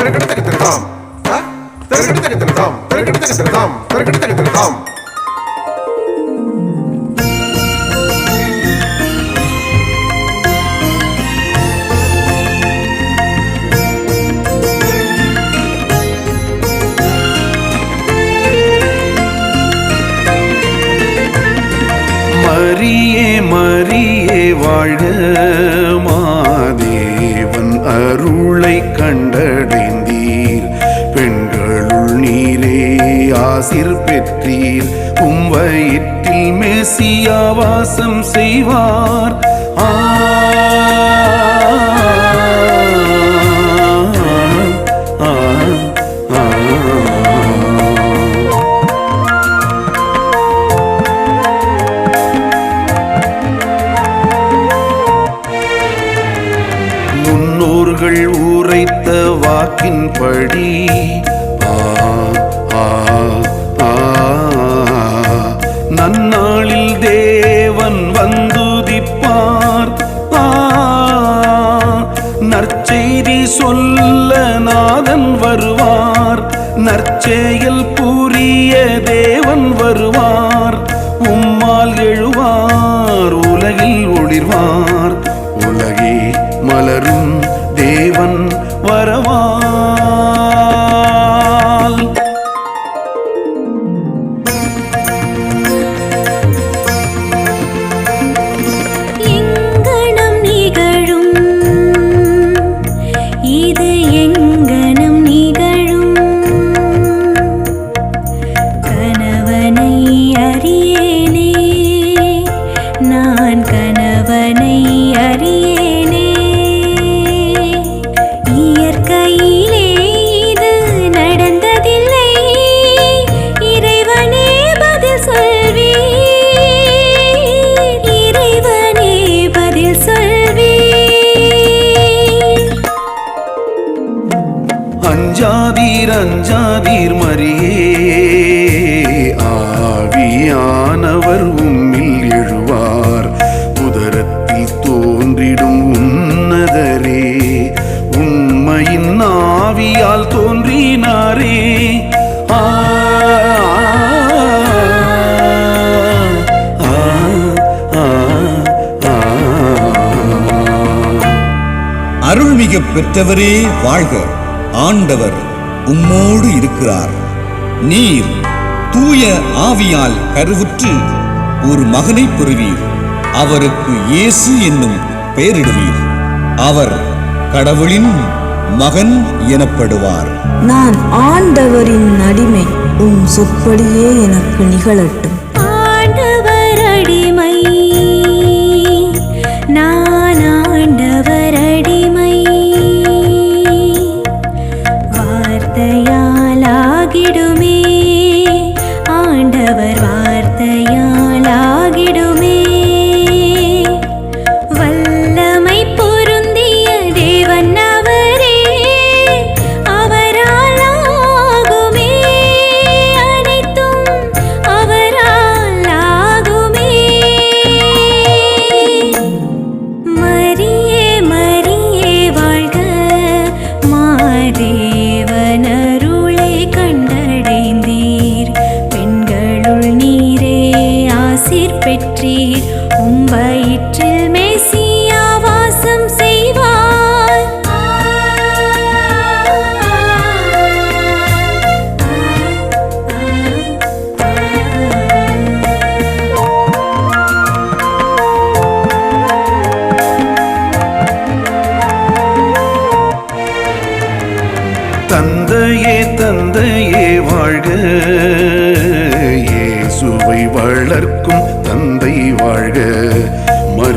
தரகட தக தரதாம் தரகட தக தரதாம் தரகட தக மரியே மரியே வாழ்க ஆசிர் பெற்றீர். உம் வயிற்றில் மெசியா வாசம் செய்வார். ஆ வரவால் அஞ்சாதீர் அஞ்சாதீர் மரியே. ஆவியானவர் உம்மில் எழுவார். உதரத்தில் தோன்றிடும் உன்னதரே. உண்மையின் ஆவியால் தோன்றினாரே. ஆ, ஆ, பெற்றவரே வாழ்க. ஆண்டவர் உம்மோடு இருக்கிறார். நீர் தூய ஆவியால் கருவுற்று ஒரு மகனை பெறுவீர். அவருக்கு இயேசு என்னும் பெயரிடுவீர். அவர் கடவுளின் மகன் எனப்படுவார். நான் ஆண்டவரின் அடிமை உம் சொற்படியே எனக்கு நிகழட்டும். ஆண்டவர் அடிமை.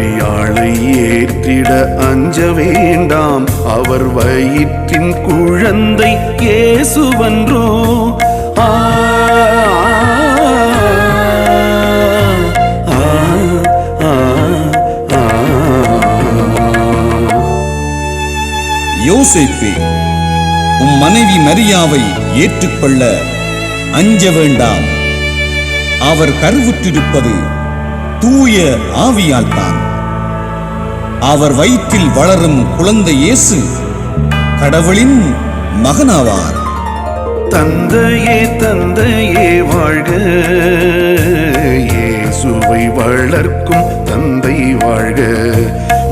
பலியாளை ஏற்றிட அஞ்ச வேண்டாம். அவர் வயிற்றின் குழந்தை இயேசுவன்றோ ஆ ஆ, ஆ. யோசேப்பே உம் மனைவி மரியாவை ஏற்றுக்கொள்ள அஞ்ச வேண்டாம். அவர் கருவுற்றிருப்பது தூய ஆவியால் தான். அவர் வயிற்றில் வளரும் குழந்தை இயேசு கடவுளின் மகனாவார். தந்தையே தந்தையே வாழ்க. இயேசுவை வளர்க்கும் தந்தை வாழ்க.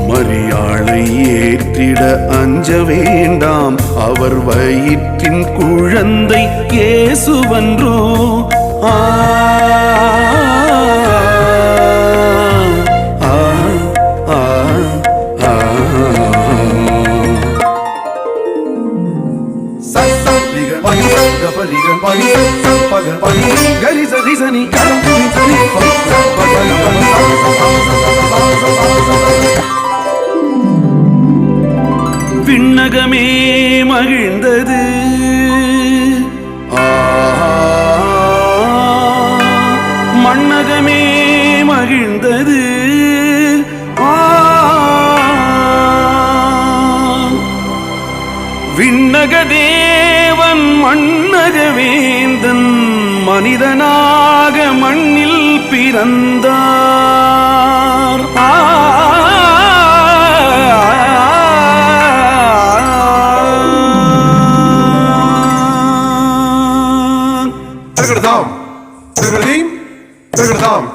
மரியாளை ஏற்றிட அஞ்ச வேண்டாம். அவர் வயிற்றின் குழந்தை இயேசுவன்றோ. ஆ. ஆ, விண்ணகமே மகிழ்ந்தது ஆ, மண்ணகமே மகிழ்ந்தது விண்ணக தேவன் மண் வேந்தன் மனிதனாக மண்ணில் பிறந்தார். ஆ திருக்கடதாம்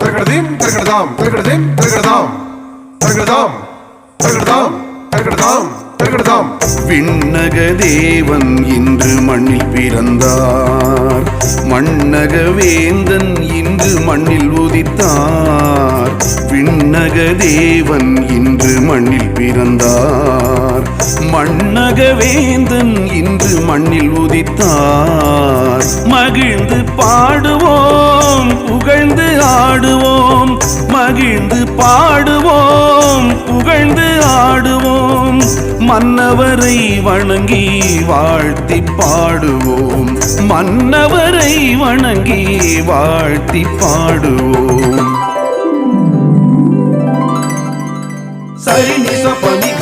பிறந்தார். மண்ணக வேந்தன் இன்று மண்ணில் உதித்தார். விண்ணக தேவன் இன்று மண்ணில் பிறந்தார். மண்ணக வேந்தன் இன்று மண்ணில் உதித்தார். மகிழ்ந்து பாடுவோம் புகழ்ந்து ஆடுவோம். மகிழ்ந்து பாடுவோம் புகழ்ந்து ஆடுவோம். மன்னவரை வணங்கி வாழ்த்தி பாடுவோம். மன்னவரை வணங்கி வாழ்த்தி பாடுவோம். சரி நிச பனிக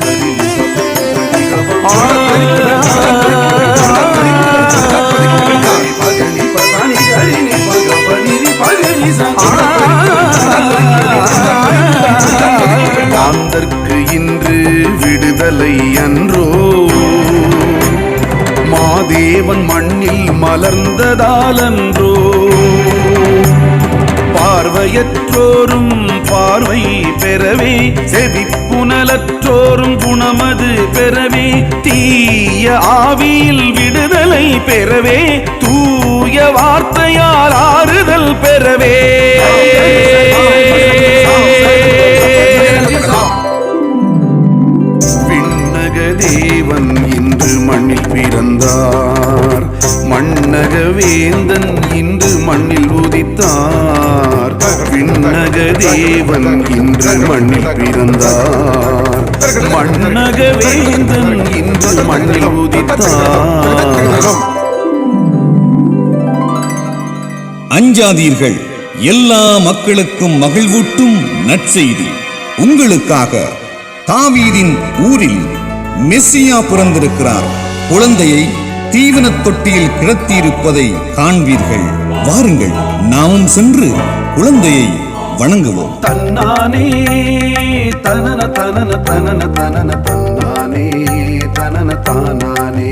சரி நிச பனிக அன்றோ மாதேவன் மண்ணில் மலர்ந்ததாலன்றோ பார்வையற்றோரும் பார்வை பெறவே செவிப்புணலற்றோரும் குணமது பெறவே தீய ஆவியில் விடுதலை பெறவே தூய வார்த்தையால் ஆறுதல் பெறவே மண்ணில் பிறந்தார். மண்ணக வேந்தன் இன்று மண்ணில் உதித்தார். விண்ணக தேவன் இன்று மண்ணில் பிறந்தார். மண்ணக வேந்தன் இன்று மண்ணில் உதித்தார். அஞ்சாதீர்கள். எல்லா மக்களுக்கும் மகிழ்வூட்டும் நற்செய்தி. உங்களுக்காக தாவீதின் ஊரில் மெஸ்ஸியா பிறந்திருக்கிறார். குழந்தையை தீவனத் தொட்டியில் கிடத்தியிருப்பதை காண்பீர்கள். வாருங்கள் நாமும் சென்று குழந்தையை வணங்குவோம். தன்னானே தனன தனன தனன தனன தன்னானே தனன தானானே.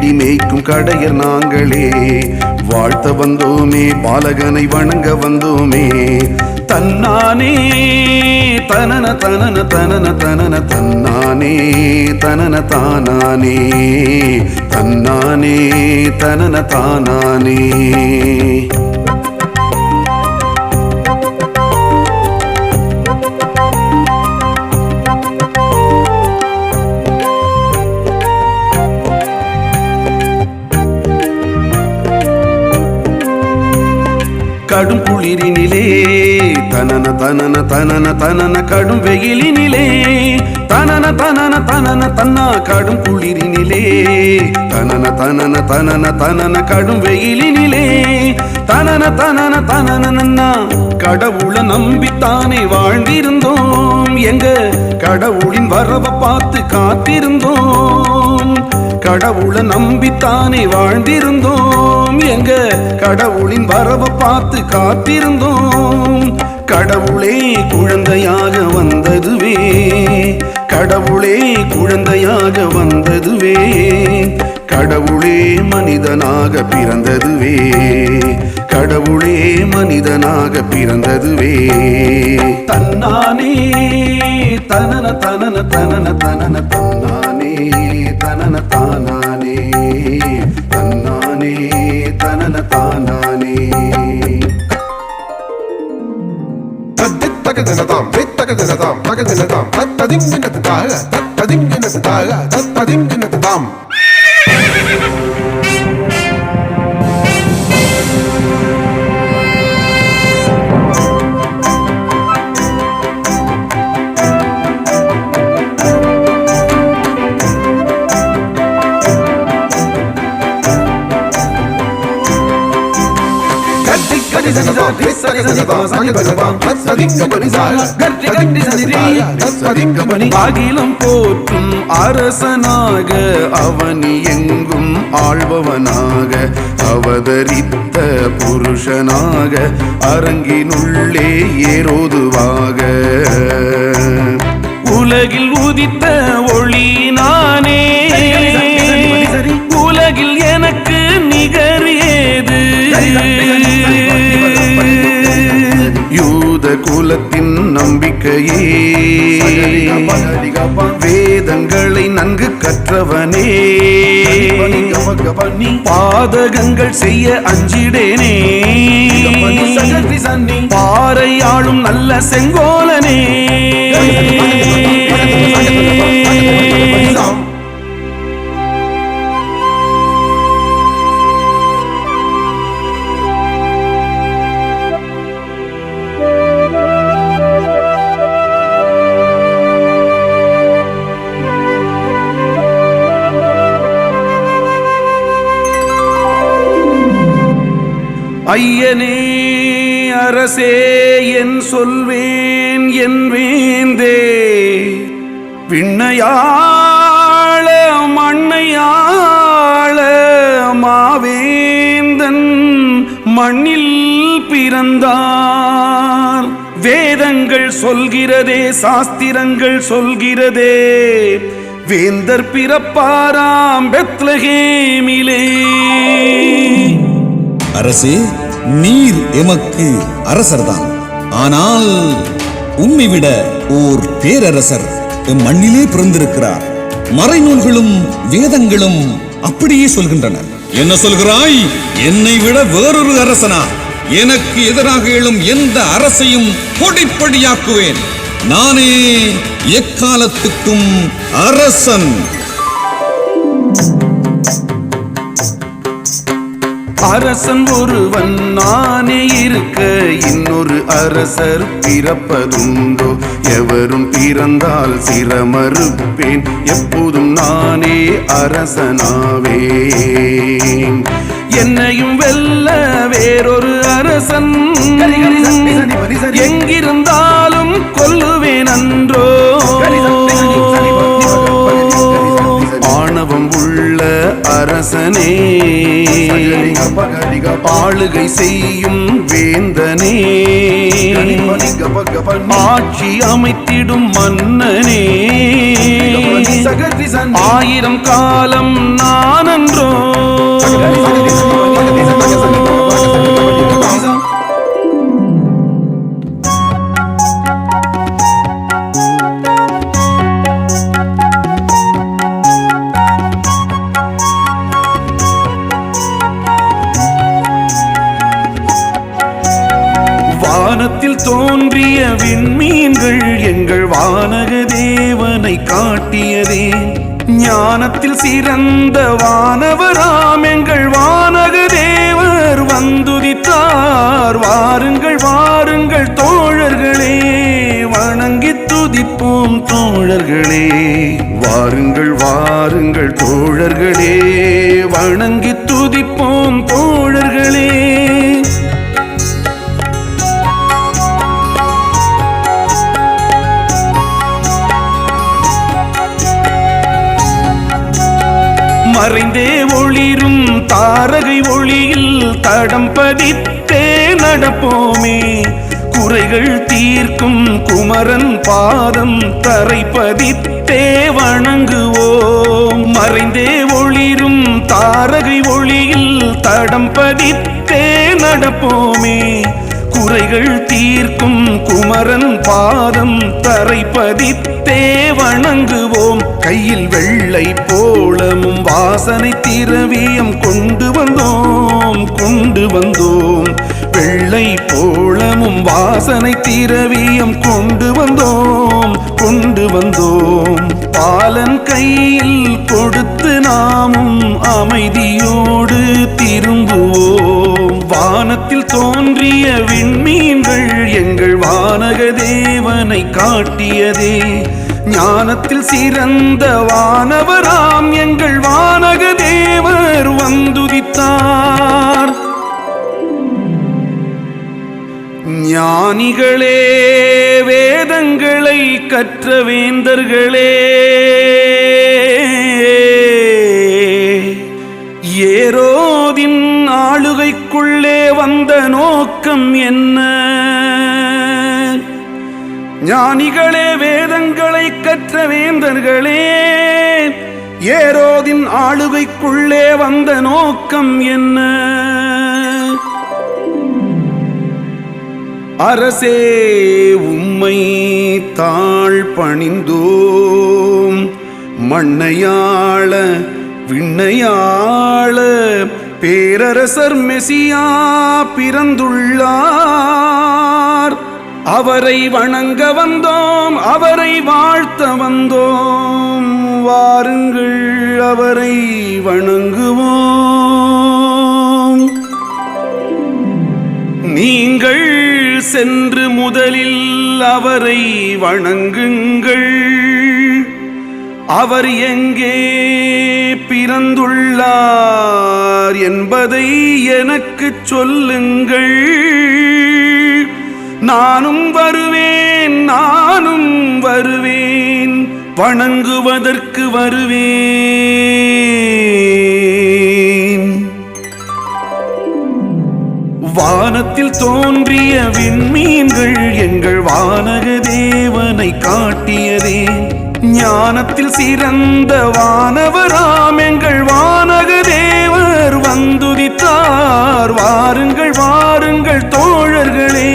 தேடி மேய்க்கும் கடையர் நாங்களே. வாழ்த்த வந்தோமே பாலகனை வணங்க வந்தோமே. தன்னானே தனன தனன தனன தனன தன்னானே தனன தானானே. தன்னானே தனன தானானே. தனன தனன தனன கடும் வெயிலினிலே. தனன தனன தனன தன்னா கடும் குளிரினிலே. தனன தனன தனன தனன கடும் வெயிலினிலே. தனன தனன தனன நன்னா கடவுளை நம்பித்தானே வாழ்ந்திருந்தோம். எங்க கடவுளின் வரவை பார்த்து காத்திருந்தோம். கடவுளை நம்பித்தானே வாழ்ந்திருந்தோம். எங்க கடவுளின் வரவை பார்த்து காத்திருந்தோம். கடவுளே குழந்தையாக வந்ததுவே. கடவுளே குழந்தையாக வந்ததுவே. கடவுளே மனிதனாக பிறந்ததுவே. கடவுளே மனிதனாக பிறந்ததுவே. தன்னானே தனன தனன தனன தனன தன்னானே தனன தானானே. தன்னானே தனன தானானே. தத்தித்தகதினதாம் தித்தகதினதாம் தகதினதாம் தத்ததிங்கினதாக தத்ததிங்கினதாக தத்ததிங்கினதாம் தத்தித்தகதினதாம் அகிலம் போற்றும் அரசனாக அவனி எங்கும் ஆள்பவனாக அவதரித்த புருஷனாக அரங்கினுள்ளே ஏரோதுவாக. உலகில் உதித்த ஒளி நம்பிக்கையே வேதங்களை நன்கு கற்றவனே. பாதகங்கள் செய்ய அஞ்சிடேனே. பாறை ஆளும் நல்ல செங்கோலனே. ஐயனே அரசே என் சொல்வேன் என் வேந்தே. விண்ணையாள மண்ணையாள மாவேந்தன் மண்ணில் பிறந்தார். வேதங்கள் சொல்கிறதே சாஸ்திரங்கள் சொல்கிறதே. வேந்தர் பிறப்பாராம் பெத்லகேமிலே. அரசே நீர் எமக்கு அரசர்தான். ஆனால் உம்மை விட ஓர் பேரரசர் எம் மண்ணிலே பிறந்திருக்கிறார். மறைநூல்களும் வேதங்களும் அப்படியே சொல்கின்றன. என்ன சொல்கிறாய்? என்னை விட வேறொரு அரசனா? எனக்கு எதிராக எழும் எந்த அரசையும் பொடிப்படியாக்குவேன் நானே எக்காலத்துக்கும் அரசன். அரசன் ஒருவன் நானே இருக்க இன்னொரு அரசர் பிறப்பதுண்டோ? எவரும் பிறந்தால் சிரமறுப்பேன் எப்போதும் நானே அரசனாவேன். என்னையும் வெல்ல வேறொரு அரசன் எங்கிருந்தாலும் கொல்லுவேன் ஆணவம் உள்ள அரசனே. ஆளுகை செய்யும் வேந்தனே. ஆட்சி அமைத்திடும் மன்னனே. ஆயிரம் காலம் நானன்றோ. காட்டியதே. ஞானத்தில் சிறந்த வானவராம் எங்கள் வானக தேவர் வந்துதித்தார். வாருங்கள் வாருங்கள் தோழர்களே வணங்கி துதிப்போம் தோழர்களே. வாருங்கள் வாருங்கள் தோழர்களே வணங்கி துதிப்போம் தோழர்களே. மறைந்தே ஒளிரும் தாரகை ஒளியில் தடம் பதித்தே நடப்போமே. குறைகள் தீர்க்கும் குமரன் பாதம் தரை பதித்தே வணங்குவோம். மறைந்தே ஒளிரும் தாரகை ஒளியில் தடம் பதித்தே நடப்போமே. குறைகள் தீர்க்கும் குமரன் பாதம் தரை பதித்தே வணங்குவோம். கையில் வெள்ளை போலமும் வாசனை திரவியம் கொண்டு வந்தோம் கொண்டு வந்தோம். வெள்ளை போலமும் வாசனை திரவியம் கொண்டு வந்தோம் கொண்டு வந்தோம். பாலன் கையில் கொடுத்து நாமும் அமைதியோடு திரும்புவோம். வானத்தில் தோன்றிய விண்மீன்கள் எங்கள் வானக தேவனை காட்டியதே. ஞானத்தில் சிறந்த வானவராம் எங்கள் வானக தேவர் வந்துதித்தார். ஞானிகளே வேதங்களை கற்ற வேந்தர்களே. ஏரோ ஆளுகைக்குள்ளே வந்த நோக்கம் என்ன? ஞானிகளே வேதங்களை கற்ற வேந்தர்களே ஏரோதின் ஆளுகைக்குள்ளே வந்த நோக்கம் என்ன? அரசே உம்மை தாழ் பணிந்தோம் மண்ணையாள விண்ணையாள பேரரசர் மெசியா பிறந்துள்ளார். அவரை வணங்க வந்தோம் அவரை வாழ்த்த வந்தோம். வாருங்கள் அவரை வணங்குவோம். நீங்கள் சென்று முதலில் அவரை வணங்குங்கள். அவர் எங்கே பிறந்துள்ளார் என்பதை எனக்கு சொல்லுங்கள். நானும் வருவேன் நானும் வருவேன் வணங்குவதற்கு வருவேன். வானத்தில் தோன்றிய விண்மீன்கள் எங்கள் வானக தேவனை காட்டியதே. ஞானத்தில் சிறந்த வானவராம் எங்கள் வானக தேவர் வந்துதித்தார். வாருங்கள் வாருங்கள் தோழர்களே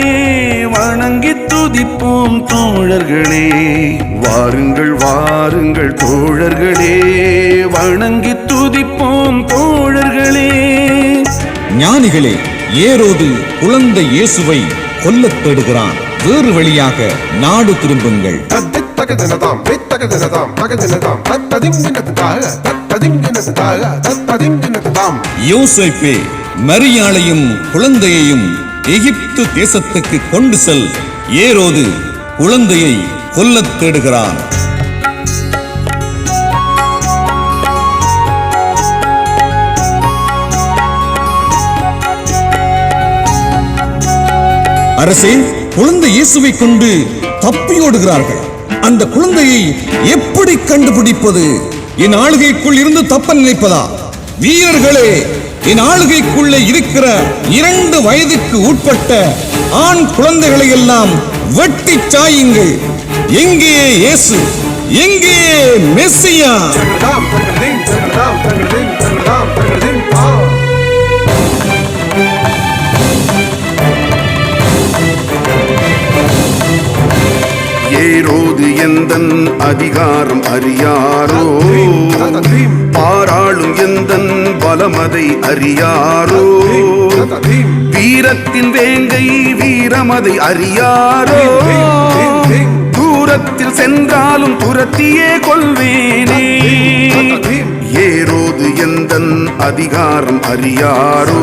வணங்கி துதிப்போம் தோழர்களே. வாருங்கள் வாருங்கள் தோழர்களே வணங்கி துதிப்போம் தோழர்களே. ஞானிகளே ஏரோது குழந்தை இயேசுவை கொல்லத் தேடுகிறான். வேறு வழியாக நாடு திரும்புங்கள். தகதினதாம் வித்தகதினதாம் தகதினதாம் தத்ததிங்கினதாக தத்ததிங்கினதாக தத்ததிங்கினதாம் யோசைப்பே மரியாளையும் குழந்தையையும் எகிப்து தேசத்துக்கு கொண்டு செல். ஏரோது குழந்தையை கொல்லத் தேடுகிறான். அரசே குழந்தை இயேசுவை கொண்டு தப்பியோடுகிறார்கள். அந்த குழந்தையை எப்படி கண்டுபிடிப்பது என் ஆளுகைக்குள் இருந்து தப்ப நினைப்பதா வீரர்களே என் ஆளுகைக்குள்ளே இருக்கிற இரண்டு வயதுக்கு உட்பட்ட ஆண் குழந்தைகளை எல்லாம் வெட்டி சாயுங்கள் எங்கே இயேசு எங்கே மெஸ்ஸியா தகடதாம் தகடதின் எந்தன் அதிகாரம் அறியாரோ? பாராளும் எந்தன் பலமதை அறியாரோ? வீரத்தின் வேங்கை வீரமதை அறியாரோ? தூரத்தில் சென்றாலும் துரத்தியே கொள்வேனே. ஏரோது எந்த அதிகாரம் அறியாரோ?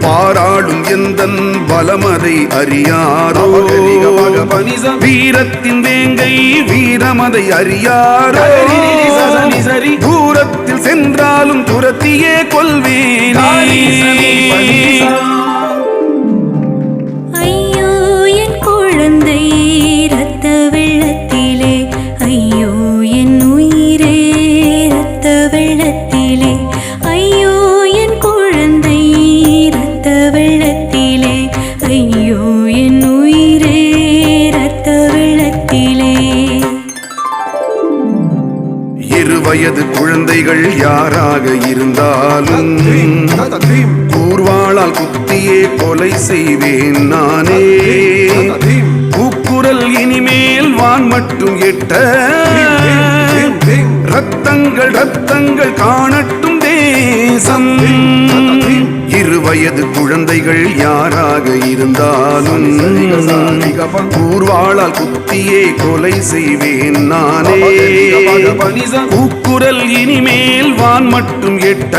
பாராளும் எந்த பலமதை அறியாரோ? வீரத்தின் வேங்கை வீரமதை அறியாரோ? சரி தூரத்தில் சென்றாலும் துரத்தியே கொள்வேனே. வயது குழந்தைகள் யாராக இருந்தாலும் கூர்வாளால் குத்தியே கொலை செய்வேன் நானே. கூக்குரல் இனிமேல் வான் மட்டும் எட்ட. ரத்தங்கள் ரத்தங்கள் காணட்டும் தேசம். சிறு வயது குழந்தைகள் யாராக இருந்தாலும் கூர்வாளால் குத்தியே கொலை செய்வேன் நானே. கூக்குரல் இனிமேல் வான் மட்டும் எட்ட.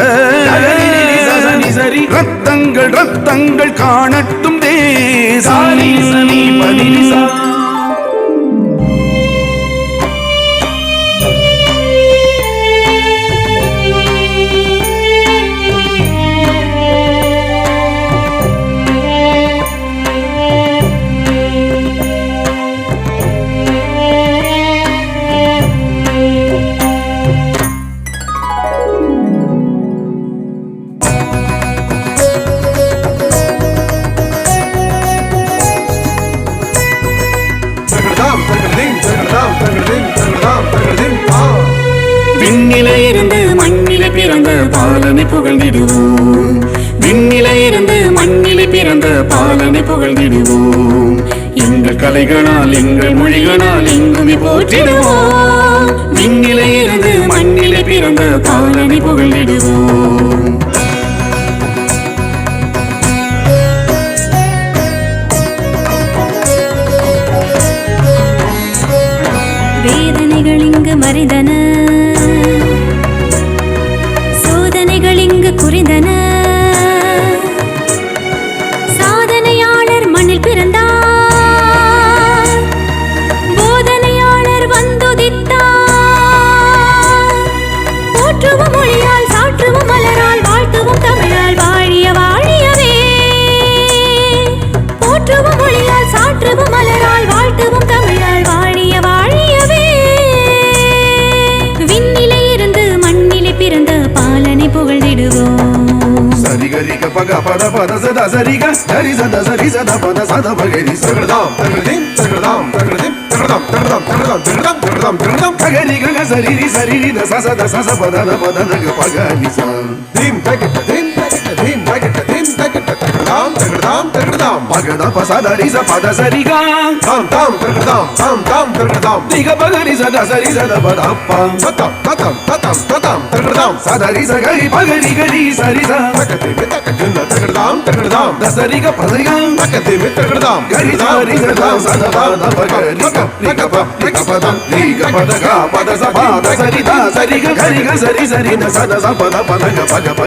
சரி ரத்தங்கள் ரத்தங்கள் காணட்டும் தேசம். வேதனைகள் இங்கு மறிதன. புகழ்ந்திடுவோம் சரிகரிக பக பத பத சத சரிக சரி சத சரி சத பத சத பகரி தகடதாம் தகடதிம் தகடதாம் தகடதிம் தகடதாம் தகடதாம் தகடதாம் தகடதாம் தகடதாம் தகடதாம் ககரி கக சரி சரி த சச த சச பத த பத நக பகரி ச தீம் தகடதிம் தகடதிம் தகடதிம் தகட தகடதாம் தகடதாம் தகடதாம் பகத பசதரி ச பத சரிகா தாம் தாம் தகடதாம் தாம் தாம் தகடதாம் திக பகரி சத சரி சத பத அப்ப தத்தாம் தத்தாம் தத்தாம் தத்தாம் தகடதாம் சதரி சகரி பகரி கரி சரி ச தகதிம் தகதிம் தகடதாம் தகடதாம் தசரிக பதரிகா தகதிம் தகடதாம் கரி சாரி சத சத பத பகரி க ரிக ப ரிக பதம் ரிக பதக பத ச பத சரி த சரிக கரி க சரி சரி த சத ச பத பத க பக ப